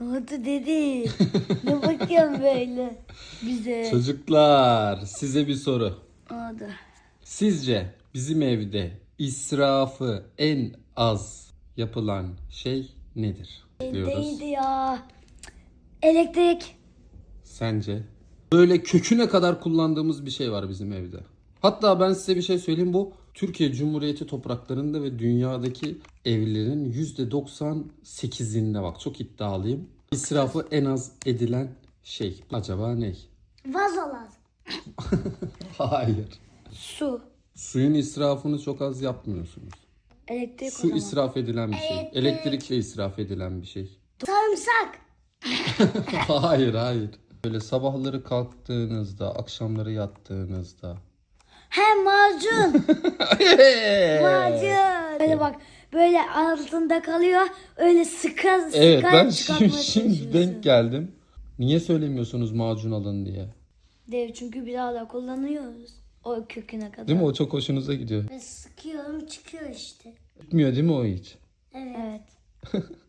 Ne oldu dedi? ne bakıyorsun böyle bize? Çocuklar size bir soru. Oldu. Sizce bizim evde israfı en az yapılan şey nedir? Diyoruz. Değildi ya. Elektrik. Sence? Böyle köküne kadar kullandığımız bir şey var bizim evde. Hatta ben size bir şey söyleyeyim bu Türkiye Cumhuriyeti topraklarında ve dünyadaki evlerin %98'inde bak çok iddialıyım. İsrafı en az edilen şey acaba ne? Vazolar. Hayır. Su. Suyun israfını çok az yapmıyorsunuz. Elektrik o Su zaman. israf edilen bir şey. Elektrikle israf edilen bir şey. Sarımsak. hayır hayır. Böyle sabahları kalktığınızda, akşamları yattığınızda. He macun. macun. Böyle bak böyle altında kalıyor. Öyle sıkar sıkar Evet ben şimdi, şimdi denk geldim. Niye söylemiyorsunuz macun alın diye? Dev çünkü bir daha da kullanıyoruz. O köküne kadar. Değil mi? O çok hoşunuza gidiyor. Sıkıyorum çıkıyor işte. Gitmiyor değil mi o hiç? Evet.